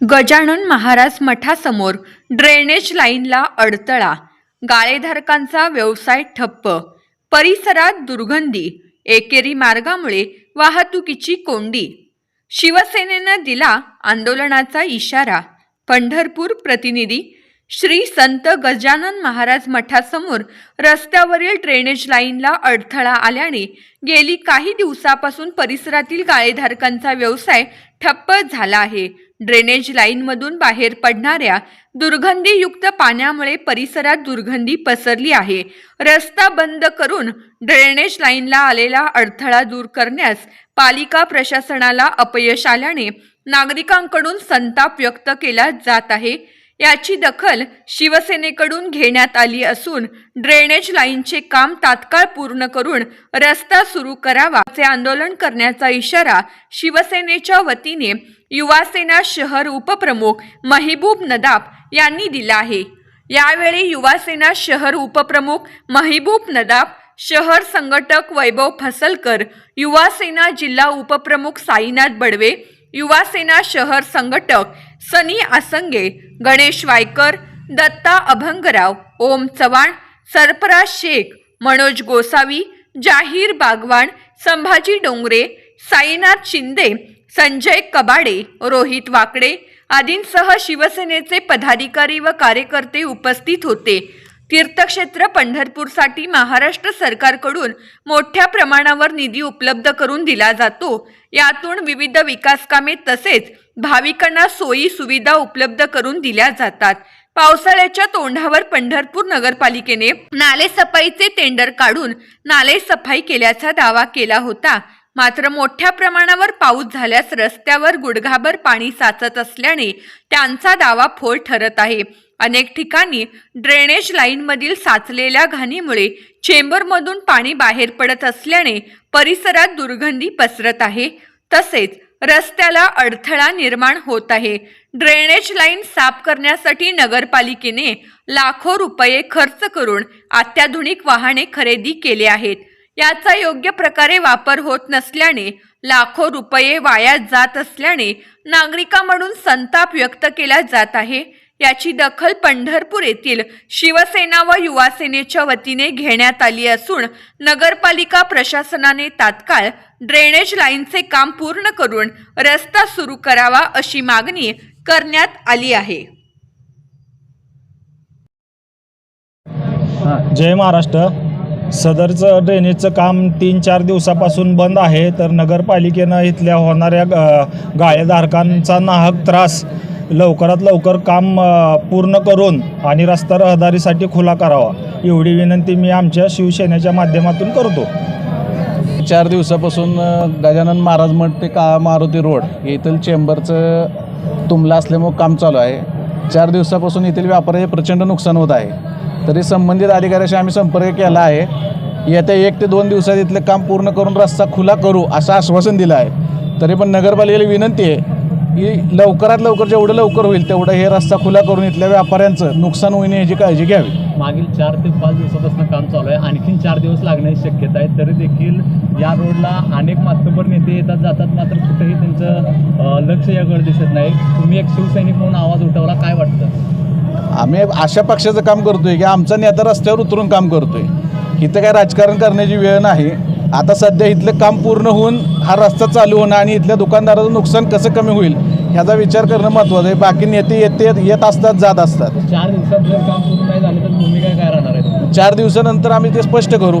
Gajanan Maharaj मठासमोर drainage लाईनला अडथळा गाळेधारकांचा व्यवसाय ठप्प. परिसरात दुर्गंधी. एकेरी मार्गामुळे वाहतुकीची कोंडी. शिवसेनेनं दिला आंदोलनाचा इशारा. पंढरपूर प्रतिनिधी श्री संत गजानन महाराज मठासमोर रस्त्यावरील ड्रेनेज लाईनला अडथळा आल्याने गेली काही दिवसापासून परिसरातील गाळेधारकांचा व्यवसाय ठप्प झाला आहे. ड्रेनेज लाईनमधून बाहेर पडणाऱ्या दुर्गंधीयुक्त पाण्यामुळे परिसरात दुर्गंधी पसरली आहे. रस्ता बंद करून ड्रेनेज लाईनला आलेला अडथळा दूर करण्यास पालिका प्रशासनाला अपयश आल्याने नागरिकांकडून संताप व्यक्त केला जात आहे. याची दखल शिवसेनेकडून घेण्यात आली असून ड्रेनेज लाईनचे काम तात्काळ पूर्ण करून रस्ता सुरू करावा असे आंदोलन करण्याचा इशारा शिवसेनेच्या वतीने युवासेना शहर उपप्रमुख महिबूब नदाब यांनी दिला आहे. यावेळी युवासेना शहर उपप्रमुख महिबूब नदाब शहर संघटक वैभव फसलकर युवासेना जिल्हा उपप्रमुख साईनाथ बडवे युवासेना शहर संघटक सनी आसंगे गणेश वायकर दत्ता अभंगराव ओम चव्हाण सरफराज शेख मनोज गोसावी जाहीर बागवान संभाजी डोंगरे साईनाथ शिंदे संजय कबाडे रोहित वाकडे आदींसह शिवसेनेचे पदाधिकारी व कार्यकर्ते उपस्थित होते. तीर्थक्षेत्र पंढरपूरसाठी महाराष्ट्र सरकारकडून मोठ्या प्रमाणावर निधी उपलब्ध करून दिला जातो. यातून विविध विकासकामे तसेच भाविकांना सोयी सुविधा उपलब्ध करून दिल्या जातात. पावसाळ्याच्या तोंडावर पंढरपूर नगरपालिकेने नाले सफाईचे टेंडर काढून नाले सफाई केल्याचा दावा केला होता. मात्र मोठ्या प्रमाणावर पाऊस झाल्यास रस्त्यावर गुडघाभर पाणी साचत असल्याने त्यांचा दावा फोल ठरत आहे. अनेक ठिकाणी ड्रेनेज लाईनमधील साचलेल्या घाणीमुळे चेंबरमधून पाणी बाहेर पडत असल्याने परिसरात दुर्गंधी पसरत आहे. तसेच रस्त्याला अडथळा निर्माण होत आहे. ड्रेनेज लाईन साफ करण्यासाठी नगरपालिकेने लाखो रुपये खर्च करून अत्याधुनिक वाहने खरेदी केले आहेत. याचा योग्य प्रकारे वापर होत नसल्याने लाखो रुपये वाया जात असल्याने नागरिकांकडून संताप व्यक्त केला जात आहे. याची दखल पंढरपूर येथील शिवसेना व युवासेनेच्या वतीने घेण्यात आली असून नगरपालिका प्रशासनाने तात्काळ ड्रेनेज लाईनचे काम पूर्ण करून रस्ता सुरू करावा अशी मागणी करण्यात आली आहे. जय महाराष्ट्र. सदरचं ड्रेनेजचं काम तीन चार दिवसापासून बंद आहे. तर नगरपालिकेनं इथल्या होणाऱ्या गाळेधारकांचा नाहक त्रास लवकरात लवकर काम पूर्ण करून आणि रस्ता रहदारीसाठी खुला करावा. एवढी विनंती मी आमच्या शिवसेनेच्या माध्यमातून करतो. चार दिवसापासून गजानन महाराज मठ ते का मारुती रोड येथील चेंबरचं तुंबलं असल्यामुळं काम चालू आहे. चार दिवसापासून येथील व्यापाऱ्याचे प्रचंड नुकसान होत आहे. तरी संबंधित अधिकाऱ्याशी आम्ही संपर्क केला आहे. येत्या एक ते दोन दिवसात इथलं काम पूर्ण करून रस्ता खुला करू असं आश्वासन दिलं आहे. तरी पण नगरपालिकेला विनंती आहे की लवकरात लवकर जेवढं लवकर होईल तेवढं हे रस्ता खुला करून इथल्या व्यापाऱ्यांचं नुकसान होईल याची काळजी घ्यावी. मागील चार ते पाच दिवसापासून काम चालू आहे. आणखीन चार दिवस लागण्याची शक्यता आहे. तरी देखील या रोडला अनेक मातबर नेते येतात जातात. मात्र कुठेही त्यांचं लक्ष याकडे दिसत नाही. तुम्ही एक शिवसैनिक म्हणून आवाज उठवला काय वाटतं? आम्ही अशा पक्षाचं काम करतोय की आमचा नेता रस्त्यावर उतरून काम करतोय. इथं काय राजकारण करण्याची वेळ नाही. आता सध्या इथलं काम पूर्ण होऊन हा रस्ता चालू होणं आणि इथल्या दुकानदाराचं नुकसान कसं कमी होईल ह्याचा विचार करणं महत्त्वाचं आहे. बाकी नेते येते येत असतात जात असतात. चार दिवसात जर काम पूर्ण नाही झालं तर भूमिका काय राहणार आहे चार दिवसानंतर आम्ही ते स्पष्ट करू.